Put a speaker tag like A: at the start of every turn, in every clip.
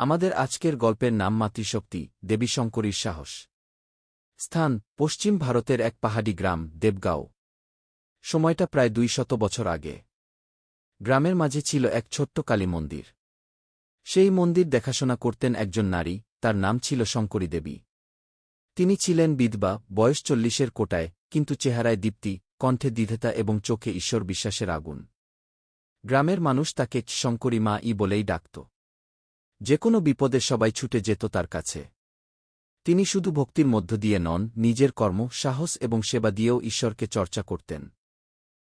A: আমাদের আজকের গল্পের নাম মাতৃশক্তি দেবী শঙ্করীর সাহস। স্থান, পশ্চিম ভারতের এক পাহাড়ি গ্রাম, দেবগাঁও। সময়টা প্রায় দুই শত বছর আগে। গ্রামের মাঝে ছিল এক ছোট্ট কালী মন্দির। সেই মন্দির দেখাশোনা করতেন একজন নারী, তার নাম ছিল শঙ্করী দেবী। তিনি ছিলেন বিধবা, বয়স চল্লিশের কোটায়, কিন্তু চেহারায় দীপ্তি, কণ্ঠে দ্বিধেতা এবং চোখে ঈশ্বর বিশ্বাসের আগুন। গ্রামের মানুষ তাকে শঙ্করী মা ই বলেই ডাকত। যে কোনো বিপদে সবাই ছুটে যেত তার কাছে। তিনি শুধু ভক্তির মধ্য দিয়ে নন, নিজের কর্ম, সাহস এবং সেবা দিয়েও ঈশ্বরকে চর্চা করতেন।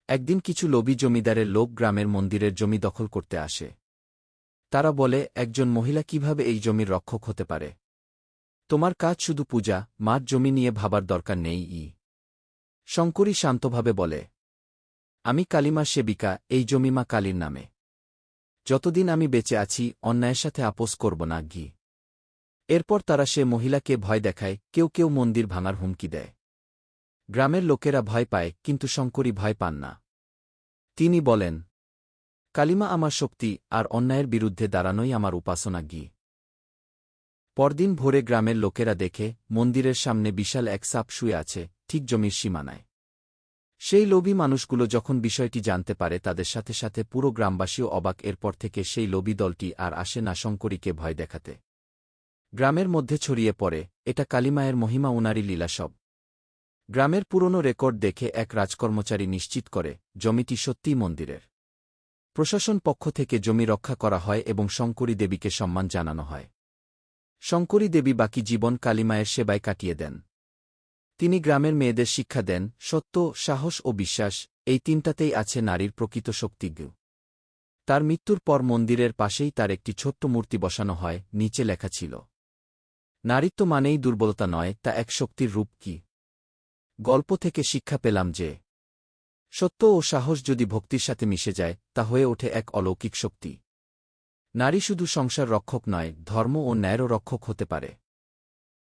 A: একদিন কিছু লোভী জমিদারের লোক গ্রামের মন্দিরের জমি দখল করতে আসে। তারা বলে, একজন মহিলা কীভাবে এই জমির রক্ষক হতে পারে? তোমার কাজ শুধু পূজা, মার জমি নিয়ে ভাবার দরকার নেই, ই। শঙ্করী শান্তভাবে বলে, আমি কালিমা সেবিকা, এই জমিমা কালীর নামে। যতদিন আমি বেঁচে আছি, অন্যায়ের সাথে আপোষ করব না ঘি এরপর তারা সে মহিলাকে ভয় দেখায়, কেউ কেউ মন্দির ভাঙার হুমকি দেয়। গ্রামের লোকেরা ভয় পায়, কিন্তু শঙ্করী ভয় পান না। তিনি বলেন, কালিমা আমার শক্তি, আর অন্যায়ের বিরুদ্ধে দাঁড়ানোই আমার উপাসনা, গি। পরদিন ভোরে গ্রামের লোকেরা দেখে, মন্দিরের সামনে বিশাল এক সাপ শুয়ে আছে, ঠিক জমির সীমানায়। সেই লোভী মানুষগুলো যখন বিষয়টি জানতে পারে, তাদের সাথে সাথে পুরো গ্রামবাসীও অবাক। এরপর থেকে সেই লোভী দলটি আর আসে না শঙ্করীকে ভয় দেখাতে। গ্রামের মধ্যে ছড়িয়ে পড়ে, এটা কালিমায়ের মহিমা উনারি লীলাসব গ্রামের পুরনো রেকর্ড দেখে এক রাজকর্মচারী নিশ্চিত করে, জমিটি সত্যিই মন্দিরের। প্রশাসন পক্ষ থেকে জমি রক্ষা করা হয় এবং শঙ্করী দেবীকে সম্মান জানানো হয়। শঙ্করী দেবী বাকি জীবন কালিমায়ের সেবায় কাটিয়ে দেন। তিনি গ্রামের মেয়েদের শিক্ষা দেন, সত্য, সাহস ও বিশ্বাস, এই তিনটাতেই আছে নারীর প্রকৃত শক্তিজ্ঞ তার মৃত্যুর পর মন্দিরের পাশেই তার একটি ছোট্ট মূর্তি বসানো হয়, নিচে লেখা ছিল। নারীত্ব মানেই দুর্বলতা নয়, তা এক শক্তির রূপ কি? গল্প থেকে শিক্ষা পেলাম যে, সত্য ও সাহস যদি ভক্তির সাথে মিশে যায়, তা হয়ে ওঠে এক অলৌকিক শক্তি। নারী শুধু সংসার রক্ষক নয়, ধর্ম ও ন্যায়ও রক্ষক হতে পারে।